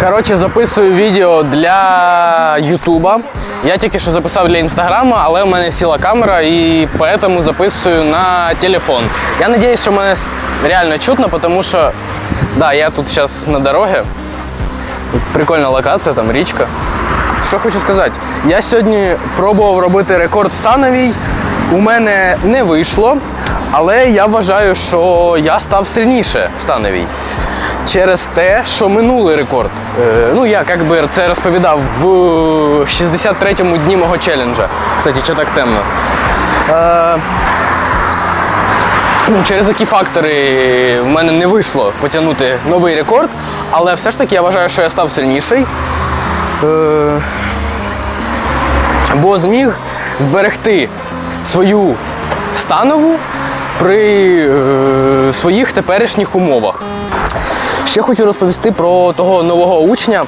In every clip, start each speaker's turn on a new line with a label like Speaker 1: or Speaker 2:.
Speaker 1: Коротше, записую відео для Ютуба. Я тільки що записав для інстаграма, але в мене сіла камера і поэтому записую на телефон. Я сподіваюся, що мене реально чутно, тому що да, я тут зараз на дорозі. Прикольна локація, там річка. Що хочу сказати, я сьогодні пробував робити рекорд в становій. У мене не вийшло, але я вважаю, що я став сильніше в становій. Через те, що минулий рекорд. Е, ну, я як би це розповідав в 63-му дні мого челенджа. Кстати, що так темно. Е, через які фактори в мене не вийшло потягнути новий рекорд, але все ж таки я вважаю, що я став сильніший. Е, бо зміг зберегти свою станову при своїх теперішніх умовах. Ще хочу розповісти про того нового учня.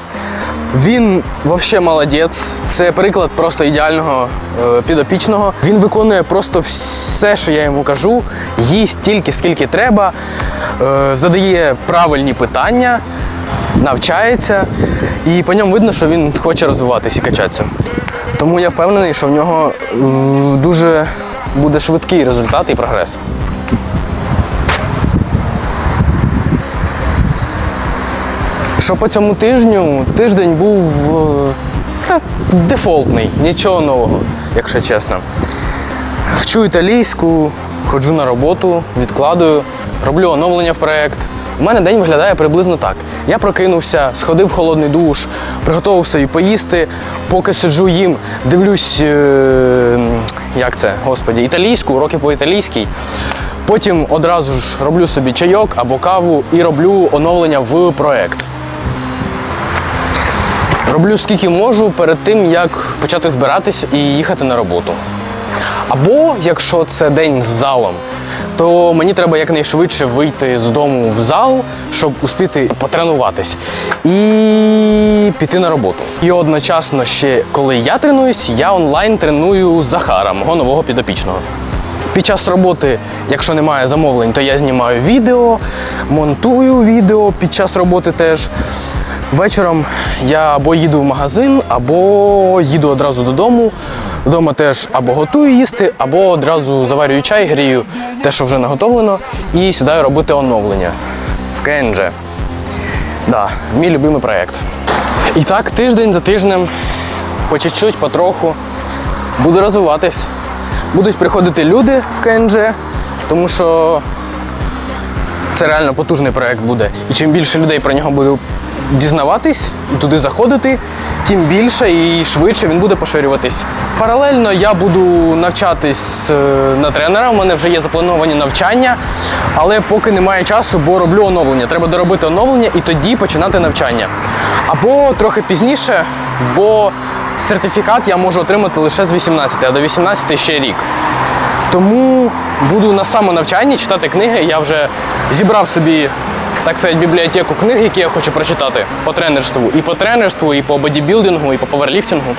Speaker 1: Він взагалі молодець. Це приклад просто ідеального е, підопічного. Він виконує просто все, що я йому кажу, їсть тільки скільки треба, е, задає правильні питання, навчається, і по ньому видно, що він хоче розвиватися і качатися. Тому я впевнений, що в нього дуже буде швидкий результат і прогрес. Що по цьому тижню? Тиждень був е, та, дефолтний, нічого нового, якщо чесно. Вчу італійську, ходжу на роботу, відкладую, роблю оновлення в проєкт. У мене день виглядає приблизно так. Я прокинувся, сходив в холодний душ, приготував собі поїсти, поки сиджу їм, дивлюсь, е, як це, господі, італійську, уроки по італійській. Потім одразу ж роблю собі чайок або каву і роблю оновлення в проєкт. Роблю скільки можу перед тим, як почати збиратись і їхати на роботу. Або якщо це день з залом, то мені треба якнайшвидше вийти з дому в зал, щоб успіти потренуватись і піти на роботу. І одночасно ще, коли я тренуюсь, я онлайн треную Захара, мого нового підопічного. Під час роботи, якщо немає замовлень, то я знімаю відео, монтую відео під час роботи теж. Вечором я або їду в магазин, або їду одразу додому. Вдома теж або готую їсти, або одразу заварюю чай, грію те, що вже наготовлено, і сідаю робити оновлення в КНЖ. Да, мій любимий проєкт. І так, тиждень за тижнем, по чуть-чуть, потроху, буду розвиватись. Будуть приходити люди в КНЖ, тому що це реально потужний проєкт буде. І чим більше людей про нього буде дізнаватись і туди заходити, тим більше і швидше він буде поширюватись. Паралельно я буду навчатись е, на тренера. У мене вже є заплановані навчання, але поки немає часу, бо роблю оновлення. Треба доробити оновлення і тоді починати навчання. Або трохи пізніше, бо сертифікат я можу отримати лише з 18, а до 18 ще рік. Тому буду на самонавчанні читати книги. Я вже зібрав собі, так сказати, бібліотеку книг, які я хочу прочитати по тренерству. І по тренерству, і по бодібілдингу, і по поверліфтингу.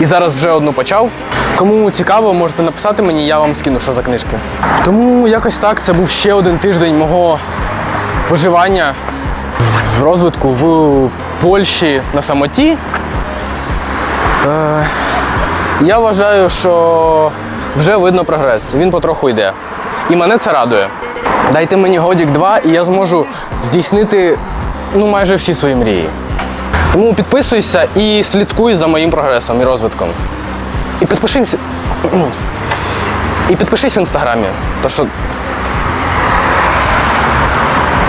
Speaker 1: І зараз вже одну почав. Кому цікаво, можете написати мені, я вам скину, що за книжки. Тому якось так, це був ще один тиждень мого виживання в розвитку в Польщі на самоті. Е, я вважаю, що вже видно прогрес. Він потроху йде. І мене це радує. Дайте мені годік два, і я зможу здійснити ну, майже всі свої мрії. Тому підписуйся і слідкуй за моїм прогресом і розвитком. І підпишись. І підпишись в інстаграмі. То що.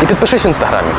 Speaker 1: І підпишись в інстаграмі.